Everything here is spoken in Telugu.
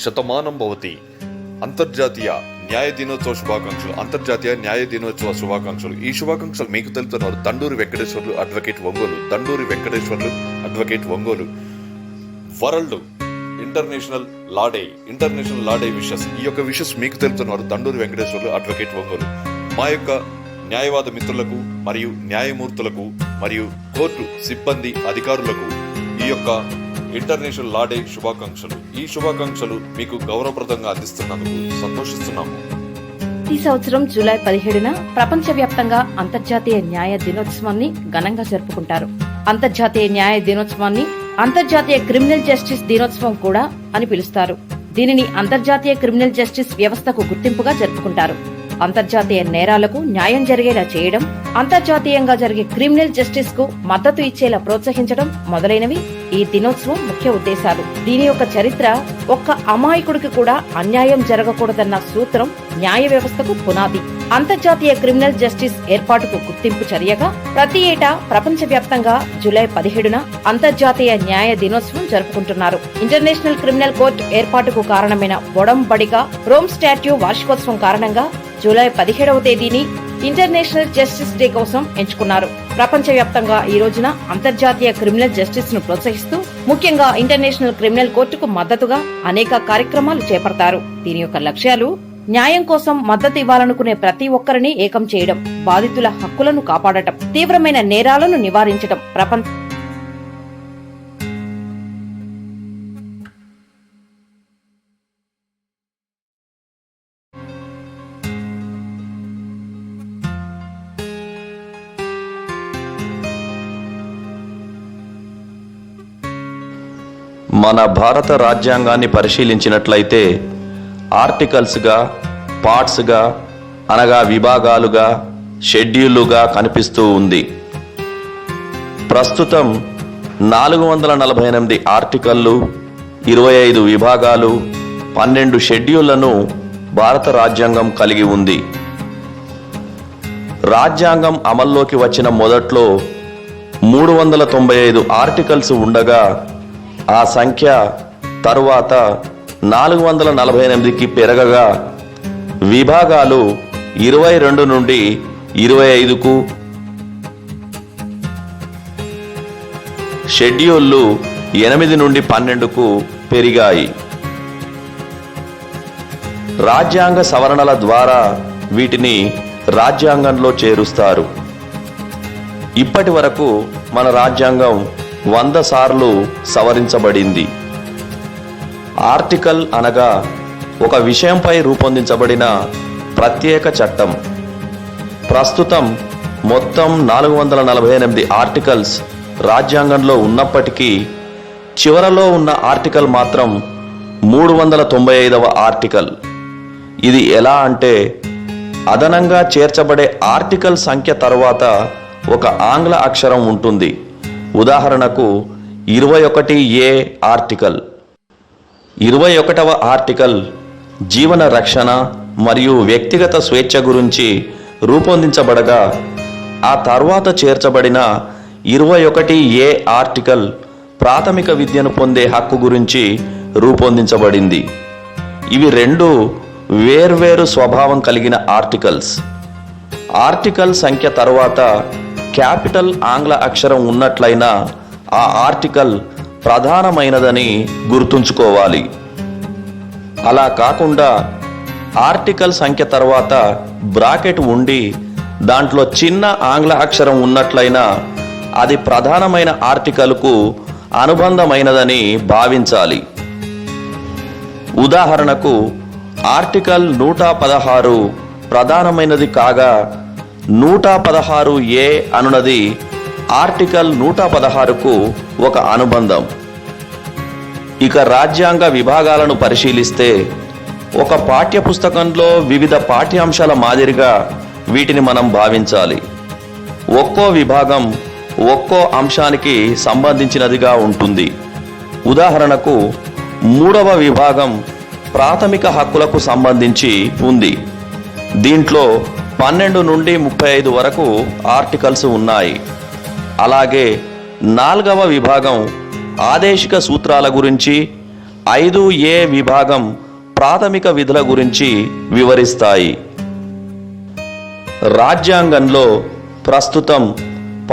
శతమానం భవతి. అంతర్జాతీయ న్యాయ దినోత్సవ శుభాకాంక్షలు అంతర్జాతీయ న్యాయ దినోత్సవ శుభాకాంక్షలు. ఈ శుభాకాంక్షలు మీకు తెలుపుతున్నారు Danduri Venkateswarlu advocate Ongole. Danduri Venkateswarlu advocate Ongole. World international law day international law day ఈ యొక్క విషస్ మీకు తెలుపుతున్నారు దండూరి వెంకటేశ్వర్లు అడ్వకేట్ ఒంగోలు. మా యొక్క న్యాయవాద మిత్రులకు మరియు న్యాయమూర్తులకు మరియు కోర్టు సిబ్బంది అధికారులకు ఈ యొక్క ఇంటర్నేషనల్ లా డే శుభాకాంక్షలు. ఈ శుభాకాంక్షలు మీకు గౌరవప్రదంగా అందిస్తున్నందుకు సంతోషిస్తున్నాము. ఈ సంవత్సరం జూలై పదిహేడున ప్రపంచవ్యాప్తంగా అంతర్జాతీయ న్యాయ దినోత్సవాన్ని ఘనంగా జరుపుకుంటారు. అంతర్జాతీయ న్యాయ దినోత్సవాన్ని అంతర్జాతీయ క్రిమినల్ జస్టిస్ దినోత్సవం కూడా అని పిలుస్తారు. దీనిని అంతర్జాతీయ క్రిమినల్ జస్టిస్ వ్యవస్థకు గుర్తింపుగా జరుపుకుంటారు. అంతర్జాతీయ నేరాలకు న్యాయం జరిగేలా చేయడం అంతర్జాతీయంగా జరిగే క్రిమినల్ జస్టిస్కు మద్దతు ఇచ్చేలా ప్రోత్సహించడం మొదలైనవి ఈ దినోత్సవం ముఖ్య ఉద్దేశాలు. దీని యొక్క చరిత్ర ఒక్క అమాయకుడికి కూడా అన్యాయం జరగకూడదన్న సూత్రం న్యాయ వ్యవస్థకు పునాది. అంతర్జాతీయ క్రిమినల్ జస్టిస్ ఏర్పాటుకు గుర్తింపు చర్యగా ప్రతి ఏటా ప్రపంచవ్యాప్తంగా జూలై పదిహేడున అంతర్జాతీయ న్యాయ దినోత్సవం జరుపుకుంటున్నారు. ఇంటర్నేషనల్ క్రిమినల్ కోర్టు ఏర్పాటుకు కారణమైన బొడంబడిగా రోమ్ స్టాట్యూ వార్షికోత్సవం కారణంగా జూలై పదిహేడవ తేదీని ఇంటర్నేషనల్ జస్టిస్ డే కోసం ఎంచుకున్నారు. ప్రపంచవ్యాప్తంగా ఈ రోజున అంతర్జాతీయ క్రిమినల్ జస్టిస్ను ప్రోత్సహిస్తూ ముఖ్యంగా ఇంటర్నేషనల్ క్రిమినల్ కోర్టుకు మద్దతుగా అనేక కార్యక్రమాలు చేపడతారు. దీని యొక్క లక్ష్యాలు న్యాయం కోసం మద్దతు ఇవ్వాలనుకునే ప్రతి ఒక్కరిని ఏకం చేయడం బాధితుల హక్కులను కాపాడటం తీవ్రమైన నేరాలను నివారించడం ప్రపంచ మన భారత రాజ్యాంగాన్ని పరిశీలించినట్లయితే ఆర్టికల్స్గా పార్ట్స్గా అనగా విభాగాలుగా షెడ్యూలుగా కనిపిస్తూ ఉంది. ప్రస్తుతం నాలుగు వందల నలభై ఎనిమిది ఆర్టికల్లు ఇరవై ఐదు విభాగాలు పన్నెండు షెడ్యూళ్ళను భారత రాజ్యాంగం కలిగి ఉంది. రాజ్యాంగం అమల్లోకి వచ్చిన మొదట్లో మూడు వందల తొంభై ఐదు ఆర్టికల్స్ ఉండగా ఆ సంఖ్య తరువాత నాలుగు వందల నలభై ఎనిమిదికి పెరగగా విభాగాలు ఇరవై రెండు నుండి ఇరవై ఐదుకు షెడ్యూళ్ళు ఎనిమిది నుండి పన్నెండుకు పెరిగాయి. రాజ్యాంగ సవరణల ద్వారా వీటిని రాజ్యాంగంలో చేరుస్తారు. ఇప్పటి వరకు మన రాజ్యాంగం వంద సార్లు సవరించబడింది. ఆర్టికల్ అనగా ఒక విషయంపై రూపొందించబడిన ప్రత్యేక చట్టం. ప్రస్తుతం మొత్తం నాలుగు వందల నలభై ఎనిమిది ఆర్టికల్స్ రాజ్యాంగంలో ఉన్నప్పటికీ చివరలో ఉన్న ఆర్టికల్ మాత్రం మూడు వందల తొంభై ఐదవ ఆర్టికల్. ఇది ఎలా అంటే అదనంగా చేర్చబడే ఆర్టికల్ సంఖ్య తర్వాత ఒక ఆంగ్ల అక్షరం ఉంటుంది. ఉదాహరణకు ఇరవై ఒకటి ఏ ఆర్టికల్. ఇరవై ఒకటవ ఆర్టికల్ జీవన రక్షణ మరియు వ్యక్తిగత స్వేచ్ఛ గురించి రూపొందించబడగా ఆ తర్వాత చేర్చబడిన ఇరవై ఒకటి ఏ ఆర్టికల్ ప్రాథమిక విద్యను పొందే హక్కు గురించి రూపొందించబడింది. ఇవి రెండు వేర్వేరు స్వభావం కలిగిన ఆర్టికల్స్. ఆర్టికల్ సంఖ్య తర్వాత క్యాపిటల్ ఆంగ్ల అక్షరం ఉన్నట్లయినా ఆ ఆర్టికల్ ప్రధానమైనదని గుర్తుంచుకోవాలి. అలా కాకుండా ఆర్టికల్ సంఖ్య తర్వాత బ్రాకెట్ ఉండి దాంట్లో చిన్న ఆంగ్ల అక్షరం ఉన్నట్లయినా అది ప్రధానమైన ఆర్టికల్కు అనుబంధమైనదని భావించాలి. ఉదాహరణకు ఆర్టికల్ నూట పదహారు ప్రధానమైనది కాగా నూట పదహారు ఏ అనునది ఆర్టికల్ నూట పదహారుకు ఒక అనుబంధం. ఇక రాజ్యాంగ విభాగాలను పరిశీలిస్తే ఒక పాఠ్య పుస్తకంలో వివిధ పాఠ్యాంశాల మాదిరిగా వీటిని మనం భావించాలి. ఒక్కో విభాగం ఒక్కో అంశానికి సంబంధించినదిగా ఉంటుంది. ఉదాహరణకు మూడవ విభాగం ప్రాథమిక హక్కులకు సంబంధించి ఉంది. దీంట్లో పన్నెండు నుండి ముప్పై ఐదు వరకు ఆర్టికల్స్ ఉన్నాయి. అలాగే నాలుగవ విభాగం ఆదేశిక సూత్రాల గురించి ఐదు ఏ విభాగం ప్రాథమిక విధుల గురించి వివరిస్తాయి. రాజ్యాంగంలో ప్రస్తుతం